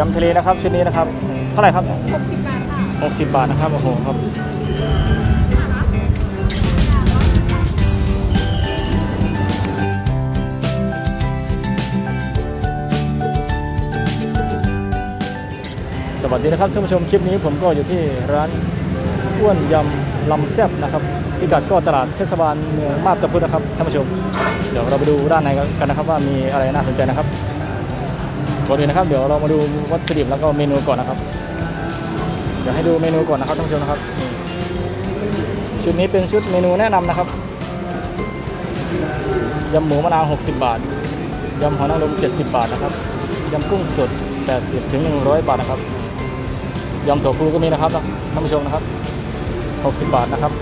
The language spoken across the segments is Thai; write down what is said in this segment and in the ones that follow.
ยำทะเลนะครับชุดนี้นะครับ เท่าไหร่ครับหกสิบบาทค่ะ60 บาทนะครับ โอ้โหครับ สวัสดีนะครับท่านผู้ชมคลิปนี้ผมก็อยู่ที่ร้านอ้วนยำลำแซ่บนะครับพิกัดก็ตลาดเทศบาลเมืองมาบตาพุธนะครับท่านผู้ชม เดี๋ยวเราไปดูด้านในกันนะครับว่ามีอะไรน่าสนใจนะครับ ก่อนอื่นนะครับ เดี๋ยวเรามาดูวัตถุดิบแล้วก็เมนูก่อนนะครับ เดี๋ยวให้ดูเมนูก่อนนะครับท่านผู้ชมนะครับ ชุดนี้เป็นชุดเมนูแนะนำนะครับยำหมูมะนาว 60 บาทยำหอยนางรม70 บาทนะครับยำกุ้งสด 80ถึง100 บาทนะครับยำถั่วพลูก็มีนะครับท่านผู้ชมนะครับ 60 บาทนะครับ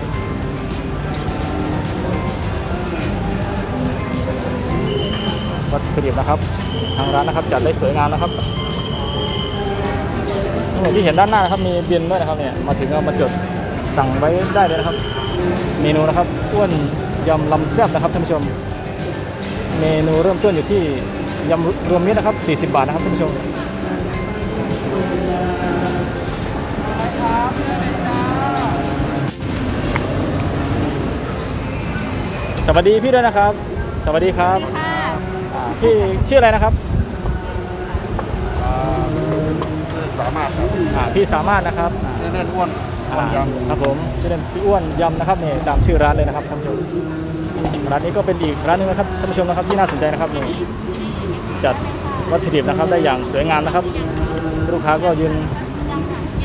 วัตถุดิบนะครับ ทางร้านนะครับจัดได้สวยงามนะครับอย่างที่เห็นด้านหน้านะครับมีบินด้วยนะครับเนี่ยมาถึงเอามาจดสั่งไว้ได้เลยนะครับ เมนูนะครับอ้วนยำลำแซ่บนะครับท่านผู้ชม เมนูเริ่มต้นอยู่ที่ยำรวมมิตรนะครับ 40 บาทนะครับท่านผู้ชมสวัสดีพี่ด้วยนะครับ สวัสดีครับ พี่ชื่ออะไรนะครับสามารถครับอ่าพี่สามารถนะครับอ่าเล่นๆอ้วนอ้วนอ่ายังครับผมชื่อเล่นพี่อ้วนยำนะครับนี่ตามชื่อร้านเลยนะครับท่านผู้ชมร้านนี้ก็เป็นอีกร้านหนึงนะครับท่านผู้ชมนะครับที่น่าสนใจนะครับนี่จัดวัตถุดิบนะครับได้อย่างสวยงามนะครับ ลูกค้าก็ยืน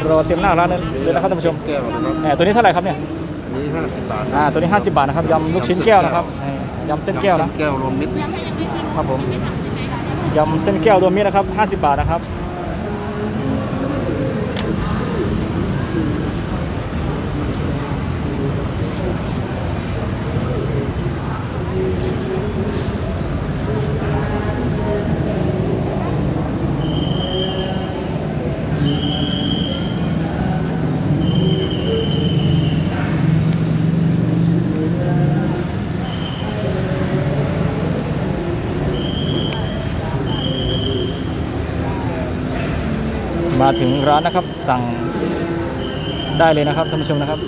รอเตรียมหน้าร้านนั้นเลยนะครับท่านผู้ชมแก้วนะครับเนี่ยตัวนี้เท่าไหร่ครับเนี่ยอันนี้ห้าสิบบาทอ่าตัวนี้ 50 บาทนะครับยำลูกชิ้นแก้วนะครับนี่ยำเส้นแก้วนะแก้วรวมมิตร ครับผมยำเส้นแก้วรวมมิตรนะครับ 50 บาทนะครับ มาถึงร้านนะครับสั่งได้เลยนะครับท่านผู้ชมนะครับ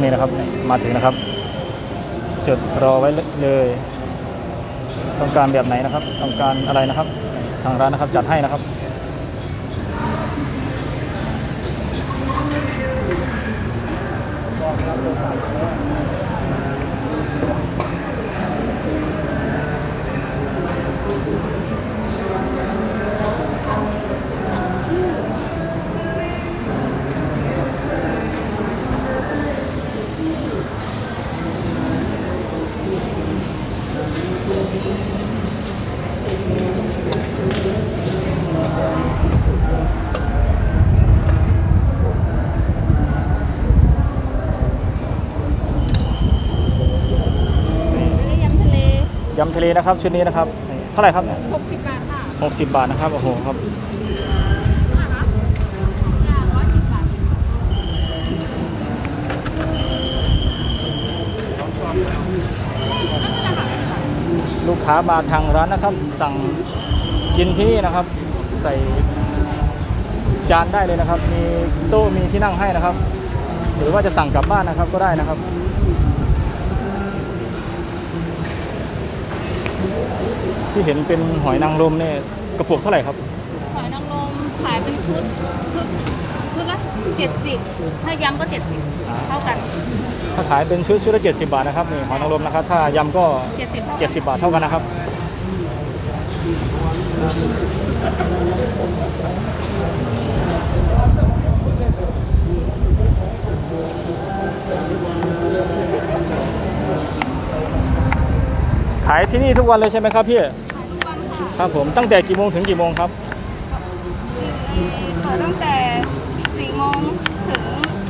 นี่นะครับมาถึงนะครับ จดรอไว้เลย ต้องการแบบไหนนะครับ ต้องการอะไรนะครับ ทางร้านนะครับจัดให้นะครับ ยำทะเลนะครับชุดนี้นะครับเท่าไหร่ครับหกสิบบาทค่ะ60บาทนะครับโอ้โหครับอย่างร้อยสิบบาทลูกค้ามาทางร้านนะครับ สั่งกินที่นี่นะครับ ใส่จานได้เลยนะครับ มีโต๊ะมีที่นั่งให้นะครับ หรือว่าจะสั่งกลับบ้านนะครับก็ได้นะครับ ที่เห็นเป็นหอยนางรมเนี่ยกระปุกเท่าไหร่ครับ หอยนางรมขายเป็นชุดชุดชุดละเจ็ดสิบถ้ายำก็เจ็ดสิบเท่ากัน ถ้าขายเป็นชุดชุดละ70บาทนะครับนี่หอยนางรมนะครับ ถ้ายำก็เจ็ดสิบเท่ากัน70บาทเท่ากันนะครับ ขายที่นี่ทุกวันเลยใช่ไหมครับพี่ขายทุกวันค่ะครับผมตั้งแต่กี่โมงถึงกี่โมงครับเปิดตั้งแต่สี่โมงถึง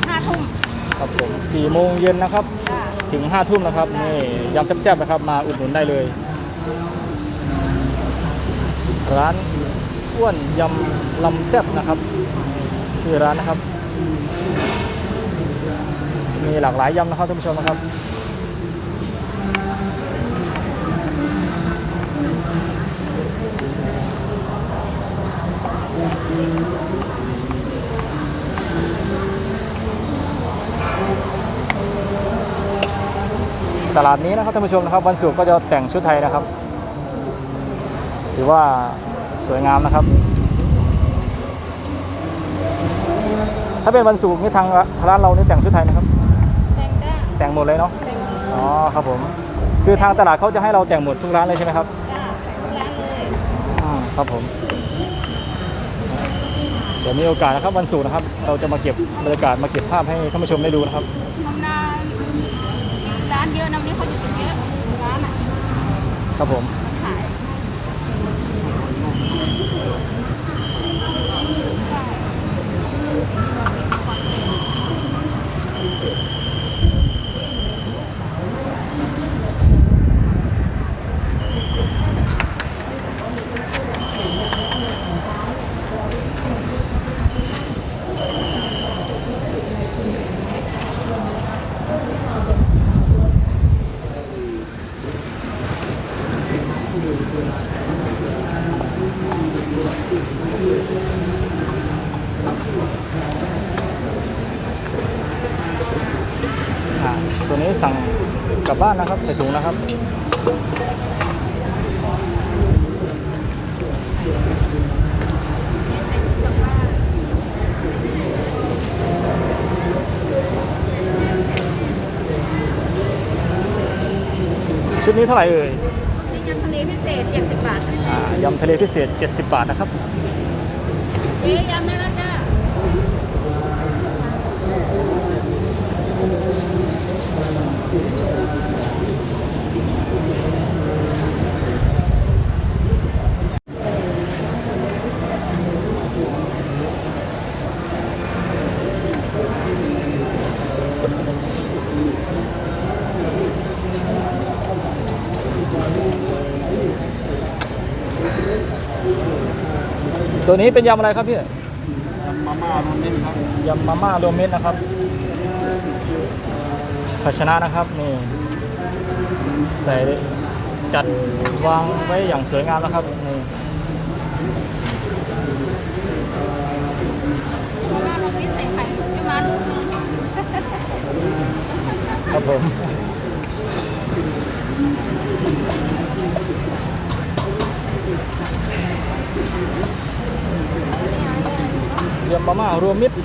ห้าทุ่มครับผม4โมงเย็นนะครับจ้าถึง5ทุ่มนะครับนี่ยำแซ่บๆนะครับ มาอุดหนุนได้เลย ร้านอ้วนยำลำแซ่บนะครับ ชื่อร้านนะครับ มีหลากหลายยำนะครับท่านผู้ชมนะครับ ตลาดนี้นะครับท่านผู้ชมนะครับวันศุกร์ก็จะแต่งชุดไทยนะครับ ถือว่าสวยงามนะครับ ถ้าเป็นวันศุกร์นี่ทางร้านเรานี่แต่งชุดไทยนะครับ แต่งได้แต่งหมดเลยเนาะแต่งดีอ๋อครับผมคือทางตลาดเขาจะให้เราแต่งหมดทุกร้านเลยใช่ไหมครับจ้าแต่งทุกร้านเลยอ่าครับผม เดี๋ยวมีโอกาสนะครับวันศุกร์นะครับ เราจะมาเก็บบรรยากาศมาเก็บภาพให้ท่านผู้ชมได้ดูนะครับทำนาร้านเยอะนะวันนี้เขาอยู่กันเยอะร้านอะครับผม ตัวนี้สั่งกลับบ้านนะครับ ใส่ถุงนะครับชุดนี้เท่าไหร่เอ่ย ยำทะเลพิเศษ 70 บาทนะครับเอ๊ยยำได้แล้วจ้า ตัวนี้เป็นยำอะไรครับพี่มาม่าโรเมนครับยำมาม่ารวมมิตรนะครับภาชนะนะครับนี่ใส่จัดวางไว้อย่างสวยงามนะครับนี่มาลูกนี้ใส่ไข่เดี๋ยวมาลูกนึงครับผม ยำมาม่ารวมมิตร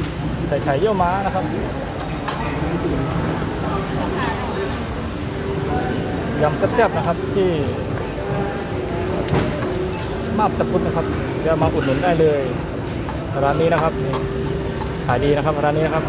ใส่ไข่เยี่ยวม้านะครับยำแซ่บๆนะครับที่มาบตะพุดนะครับจะมาอุดหนุนได้เลย ร้านนี้นะครับขายดีนะครับร้านนี้นะครับ